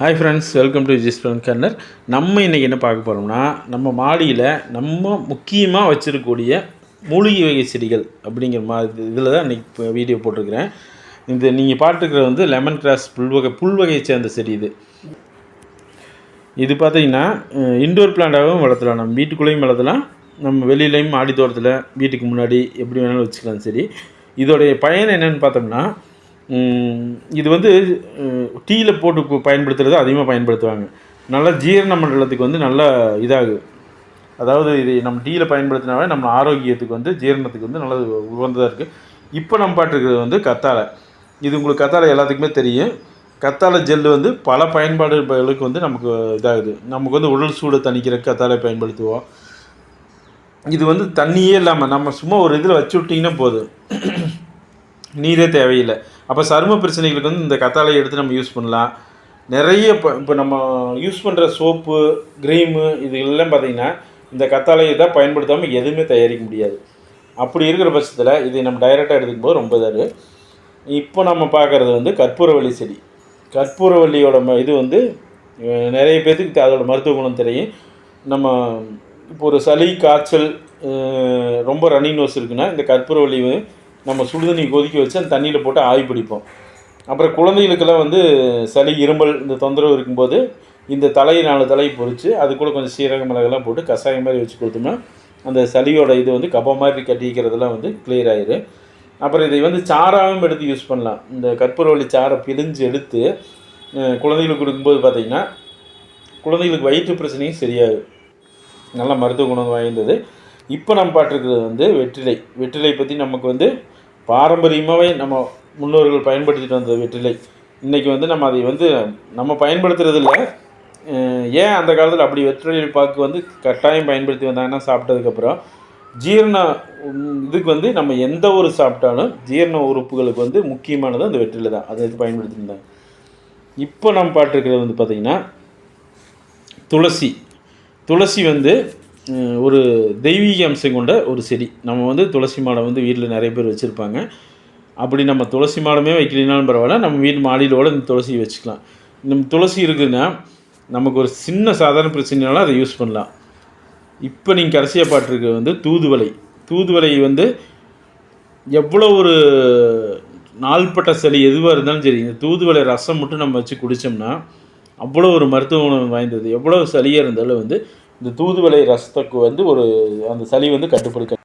Hi friends welcome to this friend corner நம்ம இன்றைக்கி என்ன பார்க்க போகிறோம்னா நம்ம மாடியில் நம்ம முக்கியமாக வச்சுருக்கக்கூடிய மூலிகை வகை செடிகள் அப்படிங்கிற மாதிரி இதில் தான் இன்றைக்கி இப்போ வீடியோ போட்டிருக்கிறேன். இந்த நீங்கள் பார்த்துருக்கிறது வந்து லெமன் கிராஸ் புல்வகை புல்வகையை சேர்ந்த செடி இது. இது பார்த்தீங்கன்னா இன்டோர் பிளான்ட்டாகவும் வளர்த்தலாம். நம்ம வீட்டுக்குள்ளேயும் வளர்த்தலாம். நம்ம வெளியிலையும் மாடி தோட்டத்தில் வீட்டுக்கு முன்னாடி எப்படி வேணாலும் வச்சுக்கலாம் சரி இதோடைய பயன் என்னென்னு பார்த்தோம்னா இது வந்து டீயில் போட்டு பயன்படுத்துகிறது அதிகமாக பயன்படுத்துவாங்க. நல்லா ஜீரண மண்டலத்துக்கு வந்து நல்லா இதாகுது அதாவது இது நம்ம டீயில் பயன்படுத்தினாவே நம்ம ஆரோக்கியத்துக்கு வந்து ஜீரணத்துக்கு வந்து நல்லது உகந்ததாக இருக்குது இப்போ நம்ம பாட்டுருக்கிறது வந்து கத்தாழை. இது உங்களுக்கு கத்தாழை எல்லாத்துக்குமே தெரியும். கத்தாழை ஜெல் வந்து பல பயன்பாடுகளுக்கு வந்து நமக்கு இதாகுது. நமக்கு வந்து உடல் சூடை தணிக்கிறதுக்கு கத்தாழை பயன்படுத்துவோம். இது வந்து தண்ணியே இல்லாமல் நம்ம சும்மா ஒரு இதில் வச்சு விட்டிங்கன்னா போதும். நீரே தேவையில்லை. அப்போ சரும பிரச்சனைகளுக்கு வந்து இந்த கத்தாழையை எடுத்து நம்ம யூஸ் பண்ணலாம். நிறைய இப்போ இப்போ நம்ம யூஸ் பண்ணுற சோப்பு க்ரீமு இது எல்லாம் பார்த்தீங்கன்னா இந்த கத்தாழையை தான் பயன்படுத்தாமல் எதுவுமே தயாரிக்க முடியாது. அப்படி இருக்கிற பட்சத்தில் இதை நம்ம டைரெக்டாக எடுத்துக்கும் போது ரொம்ப இதாக இப்போ நம்ம பார்க்குறது வந்து கற்பூரவள்ளி செடி. கற்பூரவள்ளியோட ம இது வந்து நிறைய பேர்த்துக்கு அதோட மருத்துவ குணம் தெரியும். நம்ம இப்போ ஒரு சளி காய்ச்சல் ரொம்ப ரன்னிங் நோஸ் இருக்குன்னா இந்த கற்பூரவள்ளி நம்ம சுடுதண்ணி கொதிக்க வச்சு அந்த தண்ணியில் போட்டு ஆவி பிடிப்போம். அப்புறம் குழந்தைகளுக்கெல்லாம் வந்து சளி இருமல் இந்த தொந்தரவு இருக்கும்போது இந்த தலையை நாலு தலையை பொறிச்சு அது கூட கொஞ்சம் சீரக மிளகெல்லாம் போட்டு கஷாயம் மாதிரி வச்சு கொடுத்தோம்னா அந்த சளியோட இது வந்து கப மாதிரி கட்டிக்கிறதெல்லாம் வந்து கிளியர் ஆயிடும் அப்புறம் இதை வந்து சாராகவும் எடுத்து யூஸ் பண்ணலாம். இந்த கற்பூரவள்ளி சாறை பிழிஞ்சு எடுத்து குழந்தைகளுக்கு கொடுக்கும்போது பார்த்திங்கன்னா குழந்தைகளுக்கு வயிற்று பிரச்சனையும் சரியாகும். நல்ல மருத்துவ குணம் வாய்ந்தது. இப்போ நம்ம பாட்டிருக்கிறது வந்து வெற்றிலை. வெற்றிலை பற்றி நமக்கு வந்து பாரம்பரியமாகவே நம்ம முன்னோர்கள் பயன்படுத்திட்டு வந்த வெற்றிலை. இன்றைக்கி வந்து நம்ம அதை வந்து நம்ம பயன்படுத்துறது இல்லை ஏன் அந்த காலத்தில் அப்படி வெற்றிலை பாக்கு வந்து கட்டாயம் பயன்படுத்தி வந்தாங்கன்னா சாப்பிட்டதுக்கப்புறம் ஜீரண இதுக்கு வந்து நம்ம எந்த ஒரு சாப்பிட்டாலும் ஜீரண உறுப்புகளுக்கு வந்து முக்கியமானது அந்த வெற்றிலை தான். அதை எடுத்து பயன்படுத்தியிருந்தாங்க இப்போ நம்ம பாட்டிருக்கிறது வந்து பார்த்திங்கன்னா துளசி. துளசி வந்து ஒரு தெய்வீக அம்சம் கொண்ட ஒரு செடி. நம்ம வந்து துளசி மாடம் வந்து வீட்டில் நிறைய பேர் வச்சுருப்பாங்க. அப்படி நம்ம துளசி மாடமே வைக்கலினாலும் பரவாயில்ல. நம்ம வீட்டு மாடியிலோட இந்த துளசி வச்சுக்கலாம். நம்ம துளசி இருக்குதுன்னா நமக்கு ஒரு சின்ன சாதாரண பிரச்சனைனாலும் அதை யூஸ் பண்ணலாம். இப்போ நீங்கள் கடைசியாக பாட்டிருக்கிறது வந்து தூதுவளை. தூதுவளை வந்து எவ்வளோ ஒரு நாள்பட்ட சளி எதுவாக இருந்தாலும் சரி இந்த தூதுவளை ரசம் மட்டும் நம்ம வச்சு குடித்தோம்னா அவ்வளோ ஒரு மருத்துவ குணம் வாய்ந்தது. எவ்வளோ சளியாக இருந்தாலும் வந்து இந்த தூதுவளை ரசத்துக்கு வந்து ஒரு அந்த சளி வந்து கட்டுப்படுத்த